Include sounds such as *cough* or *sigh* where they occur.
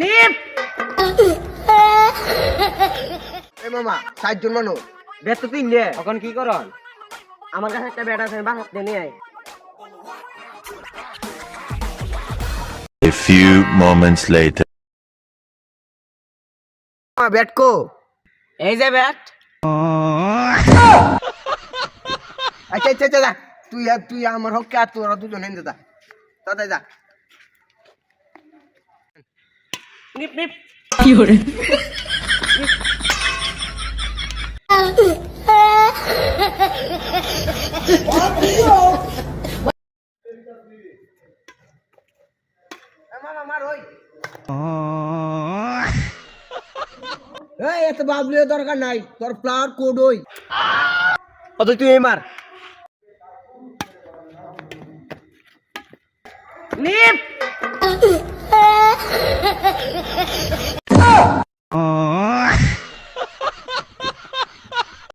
নিপ! এই মামা সাতজন মানুষ। বেত তো তিন এখন কি করন? আমার কাছে একটা ব্যাট আছে বাস হাতে নিয়ে আয়। A few moments later. Bat কো? এই যে ব্যাট আচ্ছা আচ্ছা আচ্ছা তুই আর তুই আমার হকে আর তোরা দুজন হেন যা। তাতে যা। নিপ নিপ মার ওই এত বাবলিও দরকার নাই। তোর ফ্লাওয়ার কোড ওই। অত তুই এই মার। নিপ *laughs*